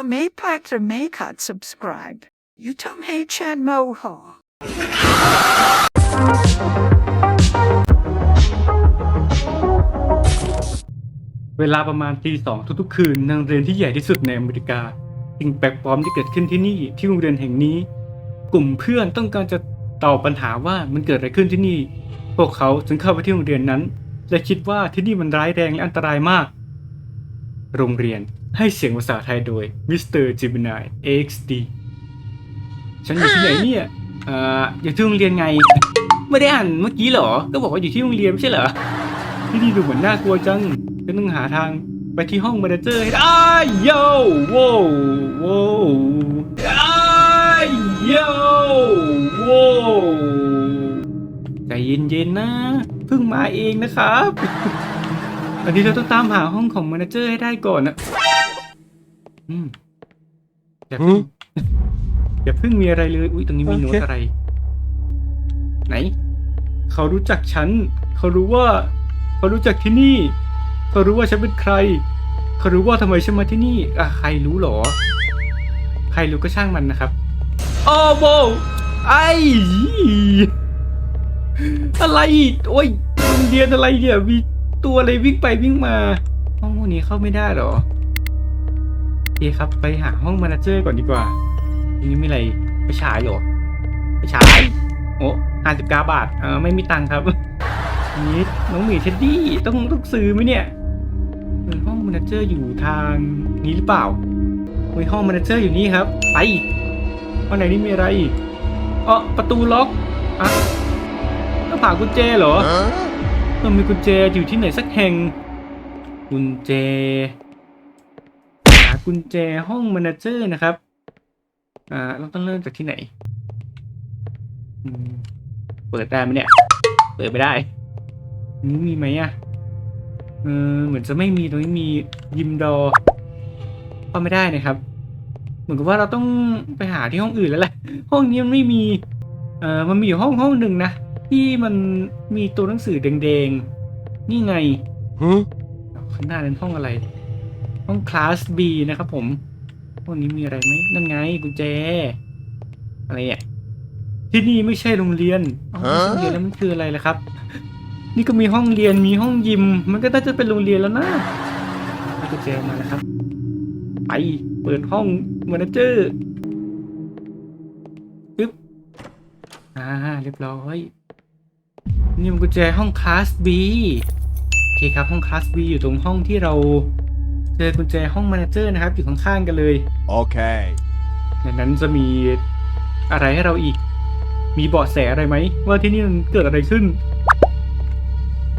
ถ้าไม่พาดจะไม่ขาด subscribe อยู่ทำให้ฉันโมโหเวลาประมาณตีสองทุกๆ คืนนโรงเรียนที่ใหญ่ที่สุดในอเมริกาสิ่งแปลกปลอมที่เกิดขึ้นที่นี่ที่โรงเรียนแห่งนี้ กลุ่มเพื่อนต้องการจะตอบปัญหาว่ามันเกิดอะไรขึ้นที่นี่ พวกเขาจึงเข้าไปที่โรงเรียนนั้น และคิดว่าที่นี่มันร้ายแรงและอันตรายมาก โรงเรียน ให้เสียงภาษาไทยโดยมิสเตอร์จิมินาย XD ฉันอยู่ที่ไหนเนี่ยอ่าอยู่ที่โรงเรียนไง ไม่ได้อ่านเมื่อกี้เหรอ ก็บอกว่าอยู่ที่โรงเรียนไม่ใช่เหรอ ที่นี่ดูเหมือนน่ากลัวจังก็ต้องหาทางไปที่ห้องมาเนเจอร์ให้ได้อ้ายโยโว้วโว้วอ้ายโยโว้วใจเย็นๆนะเพิ่งมาเองนะครับ อันนี้เราต้องตามหาห้องของมานเจอร์ให้ได้ก่อนนะ อืมอย่าเพิ่งอย่าเพิ่งมีอะไรเลย อุ้ยตรงนี้มีโน้ตโอเคอะไร ไหน เขารู้จักฉัน เขารู้ว่า เขารู้จักที่นี่ เขารู้ว่าฉันเป็นใคร เขารู้ว่าทำไมฉันมาที่นี่อะใครรู้หรอ ใครรู้ก็ช่างมันนะครับโอ้โบไออะไรอีกโอ้ยโรงเรียนอะไรเนี่ยมีตัวอะไรวิ่งไปวิ่งมา ห้องพวกนี้เข้าไม่ได้หรอโอ เคครับไปหาห้องมานาเจอร์ก่อนดีกว่าทีนี้มีอะไรไปฉายเหรอไปฉาย โอ้ห้าสิบเก้าบาทเออไม่มีตังค์ครับนี่น้องหมีเท็ดดี้ต้องต้องซื้อไหมเนี่ยเออห้องมานาเจอร์อยู่ทางนี้หรือเปล่าเฮ้ยห้องมานาเจอร์อยู่นี่ครับ ไปห้องไหนนี่มีอะไรอ๋อประตูล็อกอะต้องผ่ากุญแจเหรอต้องมีกุญแจอยู่ที่ไหนสักแห่งกุญแจหา กุญแจห้องมานาเจอร์นะครับ อ่า เราต้องเริ่มจากที่ไหนอืมเปิดได้ไหมเนี่ย เปิดไม่ได้นี่มีไหมอะ เออ เหมือนจะไม่มีตรงนี้มียิมดอร์เข้าไม่ได้นะครับ เหมือนกับว่าเราต้องไปหาที่ห้องอื่นแล้วแหละ ห้องนี้มันไม่มี เออมันมีอยู่ห้องห้องหนึ่งนะ ที่มันมีตัวหนังสือแดงๆ นี่ไง Huh? ข้างหน้าเป็นห้องอะไร ห้องคลาส B นะครับผมห้องนี้มีอะไรไหมนั่นไงกุญแจ อะไรเนี่ยที่นี่ไม่ใช่โรงเรียนอ๋อไม่ใช่โรงเรียนแล้วมันคืออะไรล่ะครับ นี่ก็มีห้องเรียนมีห้องยิม มันก็น่าจะเป็นโรงเรียนแล้วนะเอากุญแจมาแล้วครับ ไปเปิดห้องมาเนเจอร์ปึ๊บอ่าเรียบร้อยนี่มันกุญแจห้องคลาส B โอเคครับห้องคลาส B อยู่ตรงห้องที่เรา เจอกุญแจห้องมาเนเจอร์นะครับ อยู่ข้างๆกันเลย Okay. ในนั้นจะมีอะไรให้เราอีก มีเบาะแสอะไรไหม ว่าที่นี่มันเกิดอะไรขึ้น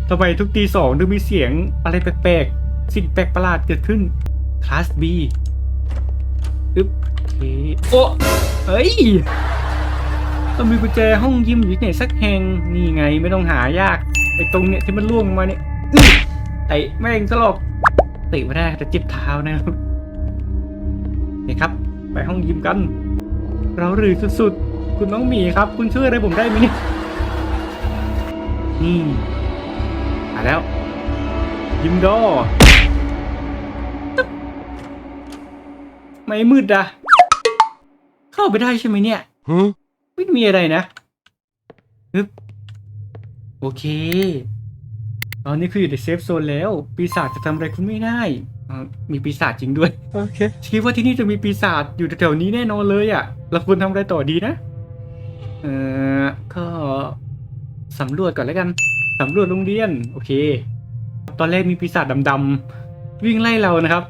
ทำไมทุกตีสองถึงมีเสียงอะไรแปลกๆ สิ่งแปลกประหลาดเกิดขึ้นคลาส B อึ๊บโอเคโอ้เฮ้ยต้องมีกุญแจห้องยิมอยู่ที่ไหนสักแห่งนี่ไงไม่ต้องหายากไอ้ตรงเนี้ยที่มันล่วงลงมาเนี่ยอื้อเตะแม่งซะหรอกเตะไม่ได้แต่เจ็บเท้านะครับนี่ครับ ไปห้องยิมกัน เราหรือสุดๆ คุณน้องหมีครับ คุณช่วยอะไรผมได้ไหมเนี่ยนี่มาแล้ว ยิมดอตึ๊บไม่มืดอะเข้าไปได้ใช่ไหมเนี่ย Huh? ไม่มีอะไรนะฮึบโอเค ตอนนี้คืออยู่ในเซฟโซนแล้ว ปีศาจจะทำอะไรคุณไม่ได้อ่ามีปีศาจจริงด้วย Okay. คิดว่าที่นี่จะมีปีศาจอยู่แถวๆนี้แน่นอนเลยอะ่ะ เราควรทำอะไรต่อดีนะ เอ่อ ก็สำรวจก่อนแล้วกัน สำรวจโรงเรียน โอเค ตอนแรกมีปีศาจดำๆวิ่งไล่เรานะครับ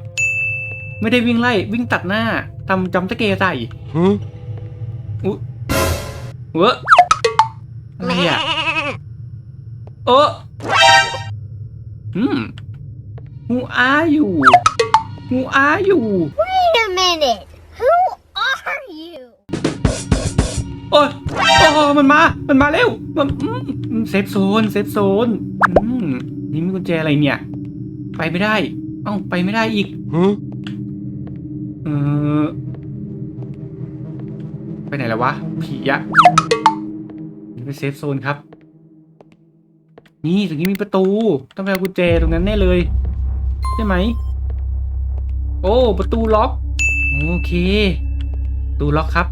ไม่ได้วิ่งไล่ วิ่งตัดหน้าทำจำตะเกใส่ Huh? อุ๊เวอะอะไรอะโอ้ อืมงูอาอยู่งูอาอยู่ Wait a minute. Who are you? โอ้ยโอ้โหมันมา มันมาเร็วมันอืมเซฟโซน เซฟโซน อืม นี่มีกุญแจอะไรเนี่ย ไปไม่ได้ เอ้า ไปไม่ได้อีก Huh? เออไปไหนแล้ววะ ผีอะนี่เป็นเซฟโซนครับ นี่ตรงนี้มีประตู ต้องไปเอากุญแจตรงนั้นแน่เลยใช่ไหม โอ้ ประตูล็อกโอเคตูล็อกครับ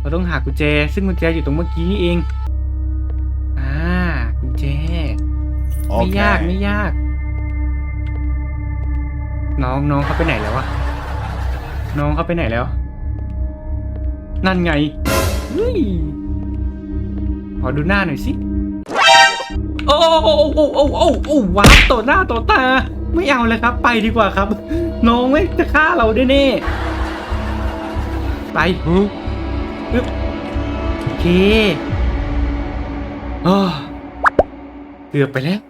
เราต้องหากุญแจ ซึ่งกุญแจอยู่ตรงเมื่อกี้นี่เอง อ่ากุญแจไม่ยากไม่ยาก น้องน้องเขาไปไหนแล้ววะน้องเขาไปไหนแล้ว นั่นไงเฮ้ยขอดูหน้าหน่อยสิ โอ้โอ้โอ้โอ้โอ้โอ้ว้าวต่อหน้าต่อตา ไม่เอาเลยครับ ไปดีกว่าครับ น้องไม่จะฆ่าเราได้แน่ไปปึ๊บโอเคอ้อเกือบไปแล้ว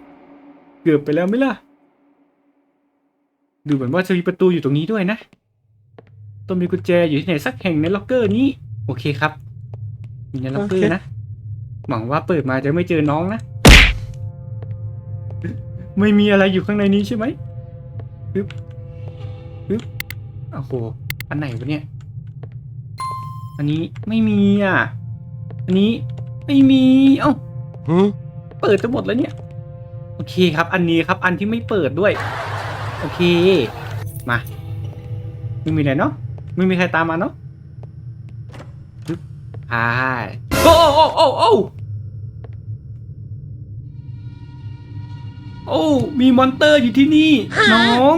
เกือบไปแล้วไหมล่ะ ดูเหมือนว่าจะมีประตูอยู่ตรงนี้ด้วยนะต้องมีกุญแจอยู่ที่ไหนสักแห่งในล็อกเกอร์นี้ โอเคครับมีในล็อกเกอร์นะหวังว่าเปิดมาจะไม่เจอน้องนะ ไม่มีอะไรอยู่ข้างในนี้ใช่ไหมปึ๊บปึ๊บโอ้โหอันไหนวะเนี่ย อันนี้ไม่มีอะ อันนี้ไม่มี เอ้าเปิดจะหมดแล้วเนี่ย โอเคครับ อันนี้ครับ อันที่ไม่เปิดด้วย โอเค มาไม่มีอะไรเนาะไม่มีใครตามมาเนาะปึ๊บใช่โอ้โอ้โอ้โอ้ โอ้ มีมอนเตอร์อยู่ที่นี่ น้องน้อง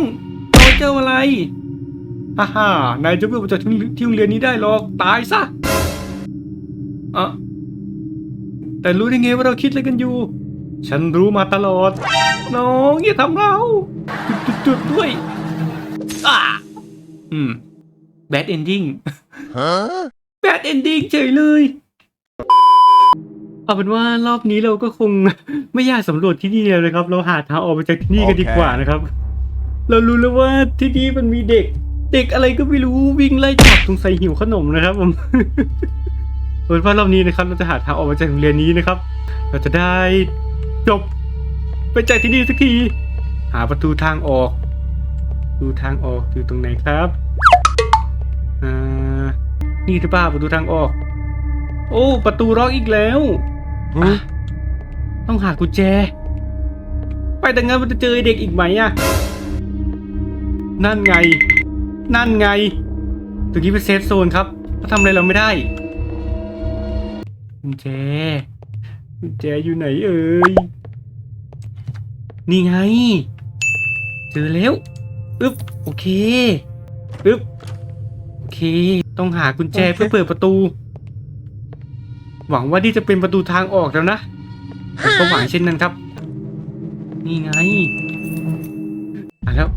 เจออะไรฮ่าฮ่านายจะไม่ออกจากที่โรงเรียนนี้ได้หรอก ตายซะอะแต่รู้ได้ไงว่าเราคิดอะไรกันอยู่ ฉันรู้มาตลอด น้องอย่าทำเรา จุดจุดๆๆด้วยอ่าอืม bad ending Huh? bad ending เฉยเลย เอาเป็นว่ารอบนี้เราก็คง ไม่อยากสำรวจที่นี่แล้วนะครับ เราหาทางออกไปจากที่นี่กันดีกว่านะครับ เรารู้แล้วว่าที่นี่มันมีเด็ก เด็กอะไรก็ไม่รู้วิ่งไล่จับสงสัยหิวขนมนะครับผมเอาเป็นว่ารอบนี้นะครับ เราจะหาทางออกมาจากโรงเรียนนี้นะครับ เราจะได้จบไปจากที่นี่สักที หาประตูทางออก ดูทางออกอยู่ตรงไหนครับอ่านี่หรือเปล่าประตูทางออก โอ้ ประตูล็อกอีกแล้วอะ ต้องหากุญแจ ไปแต่งั้นมันจะเจอไอ้เด็กอีกไหมอะนั่นไง นั่นไงตรงนี้เป็นเซฟโซนครับเขาทำอะไรเราไม่ได้กุญแจกุญแจอยู่ไหนเอ่ยนี่ไง เจอแล้วอึ๊บโอเคอึ๊บโอเค ต้องหากุญแจเพื่อเปิดประตู หวังว่านี่จะเป็นประตูทางออกแล้วนะผมก็หวังเช่นนั้นครับ นี่ไงมาแล้ว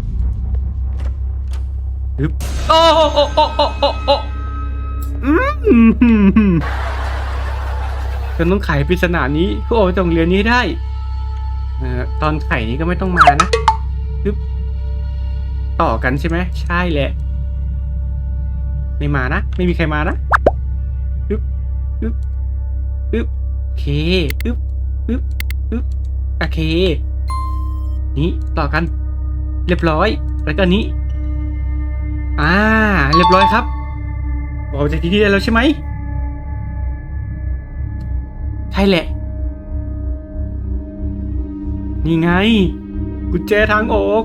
อึ๊บโอ้โอ้โอ้โอ้โอ้โอ้โอ้อืมฉันต้องไขปริศนานี้เพื่อออกจากโรงเรียนนี้ได้เอ่อตอนไข่นี้ก็ไม่ต้องมานะปึ๊บต่อกันใช่ไหมใช่แหละ ไม่มานะ ไม่มีใครมานะปึ๊บปึ๊บ ปึ๊บโอเคปึ๊บปึ๊บปึ๊บโอเค นี้ต่อกัน เรียบร้อย แล้วก็นนี้ อ่า เรียบร้อยครับออกจากที่นี่ได้แล้วใช่ไหม ใช่แหละ นี่ไง กุญแจทางออก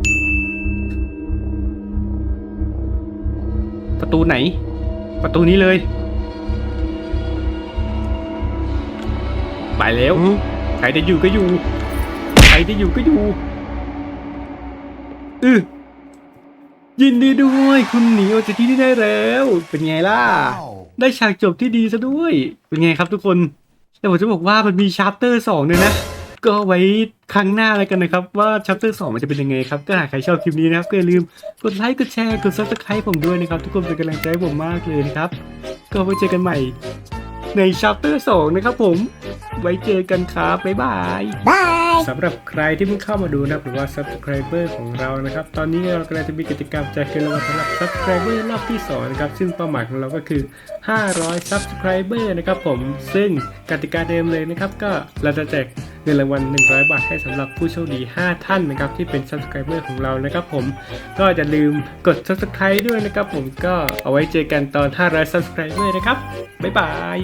ประตูไหน ประตูนี้เลย ไปแล้วใครจะอยู่ก็อยู่ ใครจะอยู่ก็อยู่อือยินดีด้วย คุณหนีออกจากที่นี่ได้แล้ว เป็นไงล่ะ Wow. ได้ฉากจบที่ดีซะด้วย เป็นไงครับทุกคน แต่ผมจะบอกว่ามันมีชาร์เตอร์สองด้วยนะ ก็ไว้ครั้งหน้าแล้วกันนะครับ ว่าชาร์เตอร์สองมันจะเป็นยังไงครับ ก็หากใครชอบคลิปนี้นะครับ ก็อย่าลืมกดไลค์กดแชร์กดซับสไคร b ์ผมด้วยนะครับ ทุกคนเป็นกำลังใจให้ผมมากเลยนะครับ ก็ไว้เจอกันใหม่ ในชาร์เตอร์สองนะครับผม ไว้เจอกันครับ บ๊ายบาย Bye. สำหรับใครที่เพิ่งเข้ามาดูนะครับหรือว่า subscriber ของเรานะครับ ตอนนี้เรากำลังจะมีกิจกรรมแจกเงินรางวัลสำหรับ subscriber รอบที่2นะครับ ซึ่งเป้าหมายของเราก็คือ 500 subscriber นะครับผม ซึ่งกติกาเดิมเลยนะครับ ก็เราจะแจกเงินรางวัล 100 บาทให้สำหรับผู้โชคดี 5 ท่านนะครับที่เป็น subscriber ของเรานะครับผมก็จะลืมกด subscribe ด้วยนะครับผมก็เอาไว้เจอกันตอน 500 subscriber นะครับ บ๊ายบาย